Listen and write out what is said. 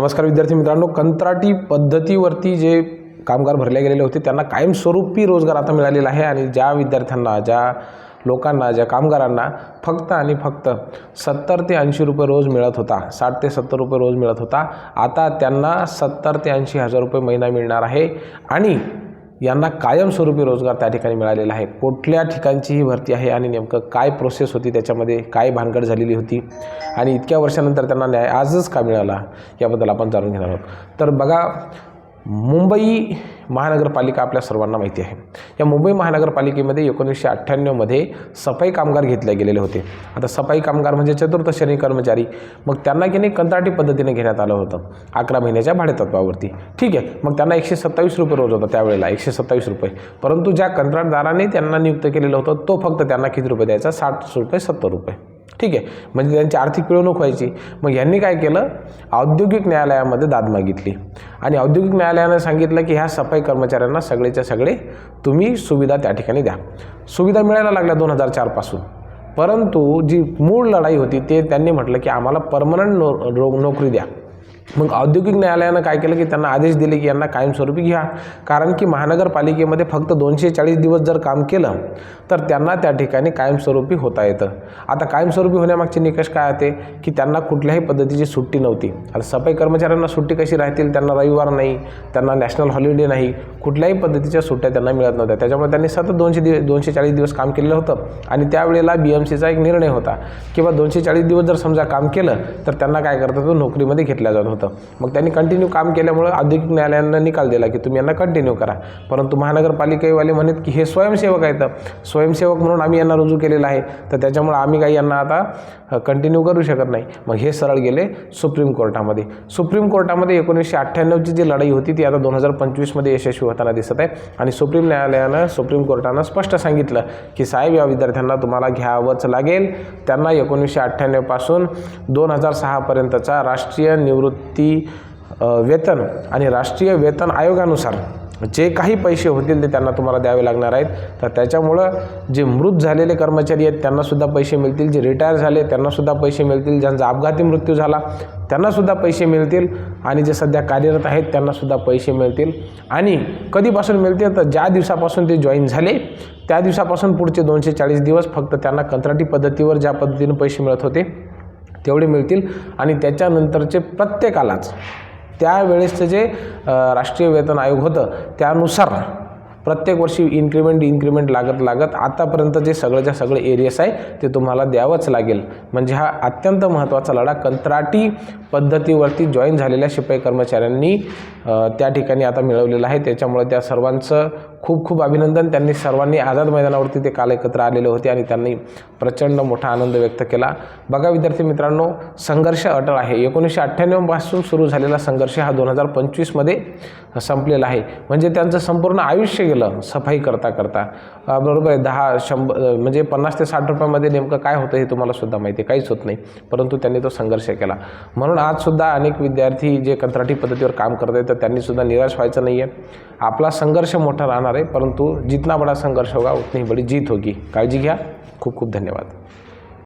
नमस्कार विद्यार्थी मित्रांनो कंत्राटी पद्धतीवरती जे कामगार भरले गेलेले होते त्यांना कायमस्वरूपी रोजगार आता मिळालेला आहे आणि ज्या विद्यार्थ्यांना ज्या लोकांना ज्या कामगारांना फक्त आणि फक्त सत्तर ते ऐंशी रुपये रोज मिळत होता साठ ते सत्तर रुपये रोज मिळत होता आता त्यांना सत्तर ते ऐंशी हजार रुपये महिना मिळणार आहे. आणि यांना कायमस्वरूपी रोजगार त्या ठिकाणी मिळालेला आहे. कुठल्या ठिकाणची ही भरती आहे आणि नेमकं काय प्रोसेस होती त्याच्यामध्ये काय भानगड झालेली होती आणि इतक्या वर्षानंतर त्यांना न्याय आजच का मिळाला याबद्दल आपण जाणून घेणार आहोत. तर बघा मुंबई महानगरपालिका आपल्या सर्वांना माहिती आहे. या मुंबई महानगरपालिकेमध्ये एकोणीसशे अठ्ठ्याण्णवमध्ये सफाई कामगार घेतले गेलेले होते. आता सफाई कामगार म्हणजे चतुर्थ श्रेणी कर्मचारी. मग त्यांना की नाही कंत्राटी पद्धतीने घेण्यात आलं होतं. अकरा महिन्याच्या भाडेतत्वावरती. ठीक आहे. मग त्यांना एकशे सत्तावीस रुपये रोज होता त्यावेळेला. एकशे सत्तावीस रुपये. परंतु ज्या कंत्राटदाराने त्यांना नियुक्त केलेलं होतं तो फक्त त्यांना किती रुपये द्यायचा? साठ रुपये सत्तर रुपये. ठीक आहे. म्हणजे त्यांची आर्थिक पिळवणूक व्हायची. मग यांनी काय केलं? औद्योगिक न्यायालयामध्ये दाद मागितली. आणि औद्योगिक न्यायालयानं सांगितलं की ह्या सफाई कर्मचाऱ्यांना सगळेच्या सगळे तुम्ही सुविधा त्या ठिकाणी द्या. सुविधा मिळायला लागल्या दोन हजार चारपासून परंतु जी मूळ लढाई होती ते त्यांनी म्हटलं की आम्हाला परमनंट नो नोकरी द्या. मग औद्योगिक न्यायालयानं काय केलं की त्यांना आदेश दिले की यांना कायमस्वरूपी घ्या. कारण की महानगरपालिकेमध्ये फक्त दोनशे चाळीस दिवस जर काम केलं तर त्यांना त्या ठिकाणी कायमस्वरूपी होता येतं. आता कायमस्वरूपी होण्यामागचे निकष काय होते? की त्यांना कुठल्याही पद्धतीची सुट्टी नव्हती. आता सफाई कर्मचाऱ्यांना सुट्टी कशी राहतील? त्यांना रविवार नाही त्यांना नॅशनल हॉलिडे नाही कुठल्याही पद्धतीच्या सुट्ट्या त्यांना मिळत नव्हत्या. त्याच्यामुळे त्यांनी सतत दोनशे दिवस दोनशे चाळीस दिवस काम केलेलं होतं. आणि त्यावेळेला बी एम सीचा एक निर्णय होता. किंवा दोनशे चाळीस दिवस जर समजा काम केलं तर त्यांना काय करतात? नोकरीमध्ये घेतल्या जात होतं. होतं. मग त्यांनी कंटिन्यू काम केल्यामुळं अधिक न्यायालयांना निकाल दिला की तुम्ही यांना कंटिन्यू करा. परंतु महानगरपालिकेवाले म्हणत की हे स्वयंसेवक आहेत. स्वयंसेवक म्हणून आम्ही यांना रुजू केलेलं आहे. तर त्याच्यामुळं आम्ही काही यांना आता कंटिन्यू करू शकत नाही. मग हे सरळ गेले सुप्रीम कोर्टामध्ये. सुप्रीम कोर्टामध्ये एकोणीसशे अठ्ठ्याण्णवची जी लढाई होती ती आता दोन हजार पंचवीसमध्ये यशस्वी होताना दिसत आहे. आणि सुप्रीम न्यायालयानं सुप्रीम कोर्टानं स्पष्ट सांगितलं की साहेब या विद्यार्थ्यांना तुम्हाला घ्यावंच लागेल. त्यांना एकोणीसशे अठ्ठ्याण्णवपासून दोन हजार सहापर्यंतचा राष्ट्रीय निवृत्त ती वेतन आणि राष्ट्रीय वेतन आयोगानुसार जे काही पैसे होतील ते त्यांना तुम्हाला द्यावे लागणार आहेत. तर त्याच्यामुळं जे मृत झालेले कर्मचारी आहेत त्यांनासुद्धा पैसे मिळतील. जे रिटायर झाले त्यांनासुद्धा पैसे मिळतील. ज्यांचा अपघाती मृत्यू झाला त्यांनासुद्धा पैसे मिळतील. आणि जे सध्या कार्यरत आहेत त्यांनासुद्धा पैसे मिळतील. आणि कधीपासून मिळतील? तर ज्या दिवसापासून ते जॉईन झाले त्या दिवसापासून पुढचे दोनशे चाळीस दिवस फक्त त्यांना कंत्राटी पद्धतीवर ज्या पद्धतीने पैसे मिळत होते तेवढे मिळतील. आणि त्याच्यानंतरचे प्रत्येकालाच त्यावेळेसचं जे राष्ट्रीय वेतन आयोग होतं त्यानुसार प्रत्येक वर्षी इन्क्रिमेंट इन्क्रिमेंट लागत लागत आतापर्यंत जे सगळ्याच्या सगळे एरियस आहे ते तुम्हाला द्यावंच लागेल. म्हणजे हा अत्यंत महत्त्वाचा लढा कंत्राटी पद्धतीवरती जॉईन झालेल्या शिपाई कर्मचाऱ्यांनी त्या ठिकाणी आता मिळवलेला आहे. त्याच्यामुळे त्या सर्वांचं खूप खूप अभिनंदन. त्यांनी सर्वांनी आझाद मैदानावरती ते काल एकत्र आलेले होते आणि त्यांनी प्रचंड मोठा आनंद व्यक्त केला. बघा विद्यार्थी मित्रांनो संघर्ष अटळ आहे. एकोणीसशे अठ्ठ्याण्णवपासून सुरू झालेला संघर्ष हा दोन हजार पंचवीसमध्ये संपलेला आहे. म्हणजे त्यांचं संपूर्ण आयुष्य गेलं सफाई करता करता. बरोबर आहे दहा शंभर म्हणजे पन्नास ते साठ रुपयामध्ये नेमकं काय होतं हे तुम्हाला सुद्धा माहिती आहे. काहीच होत नाही. परंतु त्यांनी तो संघर्ष केला. म्हणून आजसुद्धा अनेक विद्यार्थी जे कंत्राटी पद्धतीवर काम करत आहेत तर त्यांनीसुद्धा निराश व्हायचं नाही आहे आपला संघर्ष मोठा राहणार आहे परंतु जितना बडा संघर्ष होगा उतनी ही बडी जीत होगी। काळजी घ्या खूप खूप धन्यवाद।